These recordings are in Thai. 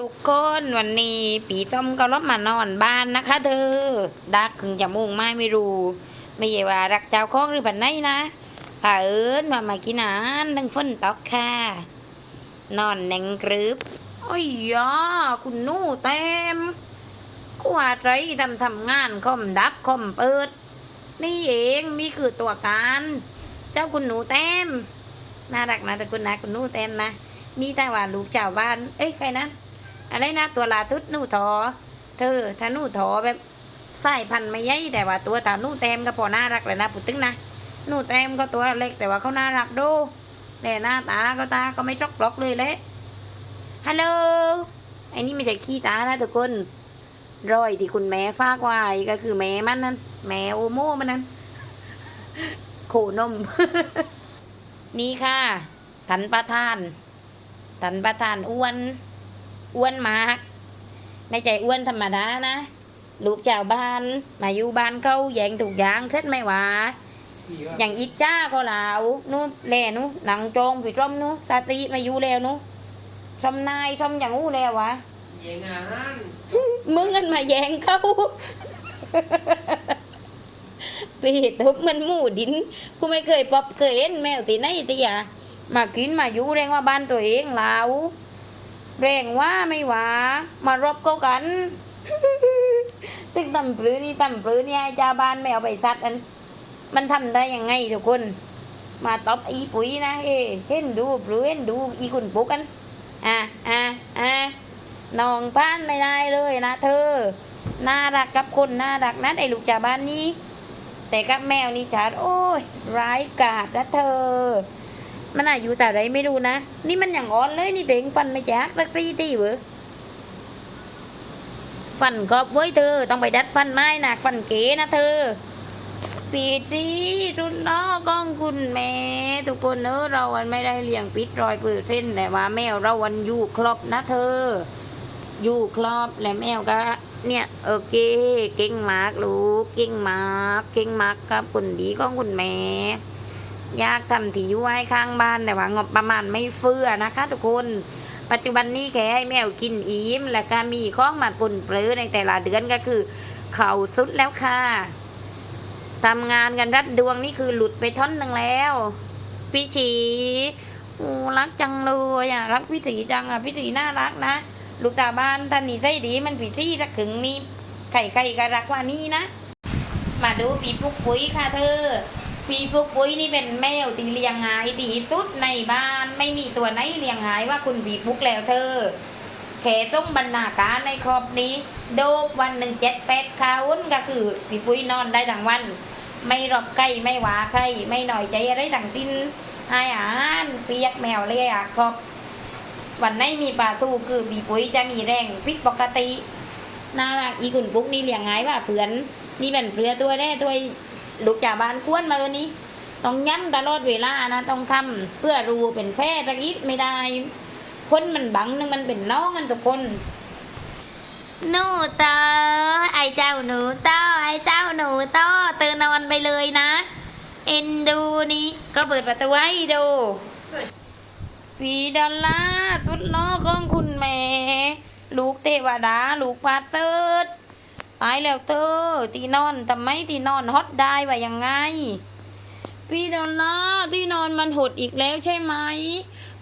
ทุกคนวันนี้ปีส้มก็รบมานอนบ้านนะคะเธอดักขึงจะมุ่งไม่ไม่รู้ ไม่ใช่ว่ารักเจ้าของหรือปันไหนนะผาเอิญมามากินอาหารทั้งฝนตกค่ะ นอนแนงกรึบโอ้ยยาคุณนู่เต็มกว่าไรทำทำงานคอมดับคอมเปิด นี่เองนี่คือตัวการ เจ้าคุณหนูเต็มน่ารักนะแต่คุณนะคุณนู่เต็มนะ นี่แต่ว่าลูกเจ้าบ้าน เอ้ยใครนะ อะไรนะตัวลาทุดนู่ถอเธอถ้านู่ถอแบบสายพันธุ์ไม่ใหญ่แต่ว่าตัวตานู่แตมก็พอน่ารักเลยนะปุตึงนะหนูแตมก็ตัวเล็กแต่ว่าเขาน่ารักดูแต่หน้าตาก็ตาก็ไม่จอกหลอกเลยแหละฮัลโหลไอ้นี่ไม่ใช่ขี้ตานะทุกคนรอยที่คุณแม่ฝากไว้ก็คือแม่มันนั่นแม่โอโมมันนั่นโขนม นี่ค่ะ ทันประทาน ทันประทานอ้วน อ้วนมาก ไม่ใจอ้วนธรรมดานะ ลูกเจ้าบ้าน มาอยู่บ้านเขาแย่งถูกอย่างเช็ดไหม่หวาอย่างอิจจ้าก็ลาวนู้แลนู้หนังโจงผีร่มนู้สาติมาอยู่แล้วนู้ชมนายชมอย่างอู้แล้ววะเยังอาหารมึงกันมาแย่งเขาปีทุบมันหมู่ดิน กูไม่เคยพบเคยเห็นแมวที่ไหนที่อย่ามากินมาอยู่เรงว่าบ้านตัวเองลาว แรงว่าไม่หวามารบเขากัน ตึงตำปลือนี่ตำปลือนี่ให้จ้าบ้านไม่เอาไปซัดอัน มันทำได้ยังไงทุกคน มาตบอีปุ๋ยนะเอเห็นดูปลือเห็นดูอีคุณปุ๊กกันอะอะอะน้องพานไม่ได้เลยนะเธอ น่ารักกับคนน่ารักนะไอ้ลูกจ่าบ้านนี้ แต่กับแมวนี่ชัดโอ้ยร้ายกาจนะเธอ มันอายุแต่ไรไม่รู้นะ นี่มันอย่างอ่อนเลยนี่เต็งฟันไม่แจ๊กสักซี่ที่เว้ยฟันกรอบเว้ยเธอ ต้องไปดัดฟันไม้หนักฟันเก๋นะเธอปีตีรุ่นล้อกล้องคุณแม่ทุกคนเนอะเราวันไม่ได้เลี้ยงปิดรอยเปอร์เส้นแต่ว่าแมวเราวันอยู่ครบนะเธอ อยู่ครอบและแมวก็เนี่ยโอเค เก่งมากลูกเก่งมากเก่งมากครับคุณดีของคุณแม่ อยากทำที่อยู่ไว้ข้างบ้านแต่ว่างบประมาณไม่เฟื่อนะคะ ทุกคน ปัจจุบันนี้แค่ให้แมวกินอิ่มและก็มีข้องมาปุ่นเปลือในแต่ละเดือนก็คือ เข่าสุดแล้วค่ะทำงานกันรัดดวงนี่คือหลุดไปท่อนหนึ่งแล้ว พี่ฉีโอ้รักจังเลยอะรักพี่ฉีจังอะพี่ฉีน่ารักนะลูกตาบ้านท่านนี่ใจดีมันพี่ฉีรักถึงนี่ไข่ไข่ก็รักว่านี่นะ มาดูปีปุกปุ้ยค่ะเธอ ปีปุกปุ้ยนี่เป็นแมวที่เลี้ยงงายที่สุดในบ้านไม่มีตัวไหนเลี้ยงงายว่าคุณปีปุกแล้วเธอแขต้องบรรณาการในครอบนี้ โดบวันหนึ่งเจ็ดแปดคาวนก็คือปีปุ้ยนอนได้ทั้งวัน ไม่รบใกล้ไม่หวาใครไม่หน่อยใจอะไรทั้งสิ้นให้อาหารเปียกแมวเลยอะครับ วันไหนมีปลาทูคือปีปุ้ยจะมีแรงฟิตปกติน่ารักอีคุณปุ๊กนี่เลี้ยงง่ายว่าเพื่อนนี่เป็นเพื่อตัวแรกตัว ลูกจากบ้านควนมาเลยนี้ต้องย้ำตลอดเวลานะ ต้องทำเพื่อรู้เป็นแพทย์ระกิดไม่ได้ คนมันบังนึงมันเป็นน้องกันทุกคนหนูเตอไอเจ้าหนูเตอไอเจ้าหนูเตอเตือนนอนไปเลยนะ เอ็นดูนี่ก็เปิดประตูให้ดูปีดอลลาสุดล้อของคุณแม่ ลูกเทวดา ลูกพาเซิร์ ตายแล้วเธอที่นอนทำไมที่นอนฮอตได้ว่ายังไง พี่ดอลลาที่นอนมันหดอีกแล้วใช่ไหม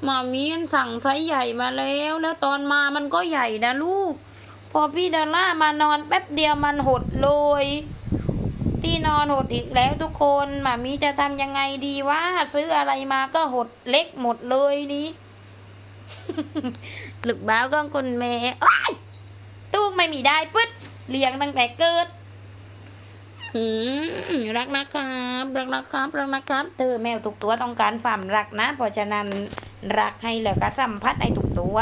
หมามีมันสั่งไซส์ใหญ่มาแล้ว แล้วตอนมามันก็ใหญ่นะลูก พอพี่ดอลลามานอนแป๊บเดียวมันหดเลยที่นอนหดอีกแล้วทุกคนหมามีจะทำยังไงดีว่าซื้ออะไรมาก็หดเล็กหมดเลยนี่ลูกบ้าวก็คุณแม่ตู้ไม่มีได้ปึ๊ด เลี้ยงตั้งแต่เกิดอืมรักนะครับ รักนะครับ รักนะครับเธอแมวทุกตัวต้องการความรักนะ เพราะฉะนั้นรักให้แล้วก็สัมผัสในทุกตัว